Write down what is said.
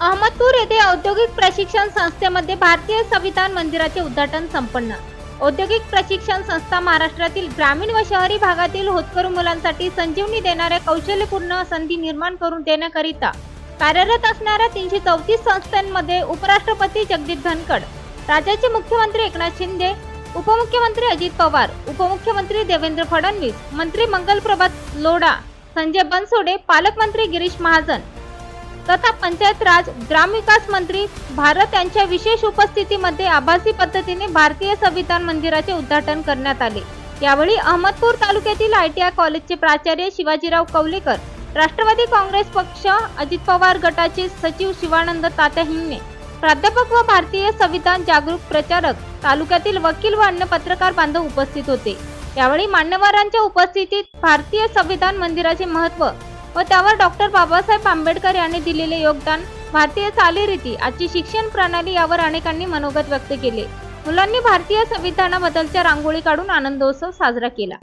अहमदपूर येथे औद्योगिक प्रशिक्षण संस्थेमध्ये भारतीय संविधान मंदिराचे उद्घाटन संपन्न. औद्योगिक प्रशिक्षण संस्था महाराष्ट्रातील ग्रामीण व शहरी भागातील होतकरू मुलांसाठी संजीवनी देणाऱ्या कौशल्यपूर्ण संधी निर्माण करून देण्याकरिता कार्यरत असणाऱ्या तीनशे चौतीस संस्थांमध्ये उपराष्ट्रपती जगदीप धनखड राज्याचे मुख्यमंत्री एकनाथ शिंदे उपमुख्यमंत्री अजित पवार उपमुख्यमंत्री देवेंद्र फडणवीस मंत्री मंगलप्रभात लोढा संजय बनसोडे पालकमंत्री गिरीश महाजन तथा पंचायत राज ग्रामविकास मंत्री भारत यांच्या विशेष उपस्थितीमध्ये आभासी पद्धतीने भारतीय संविधान मंदिराचे उद्घाटन करण्यात आले. यावेळी अहमदपूर तालुक्यातील आय टी आय कॉलेजचे प्राचार्य शिवाजीराव कवलेकर राष्ट्रवादी काँग्रेस पक्ष अजित पवार गटाचे सचिव शिवानंद तात्या हिंगणे प्राध्यापक व भारतीय संविधान जागरूक प्रचारक तालुक्यातील वकील व अन्य पत्रकार बांधव उपस्थित होते. यावेळी मान्यवरांच्या उपस्थितीत भारतीय संविधान मंदिराचे महत्त्व व त्यावर डॉक्टर बाबासाहेब आंबेडकर यांनी दिलेले योगदान भारतीय चालीरीती आजची शिक्षण प्रणाली यावर अनेकांनी मनोगत व्यक्त केले. मुलांनी भारतीय संविधानाबद्दलच्या रांगोळी काढून आनंदोत्सव साजरा केला.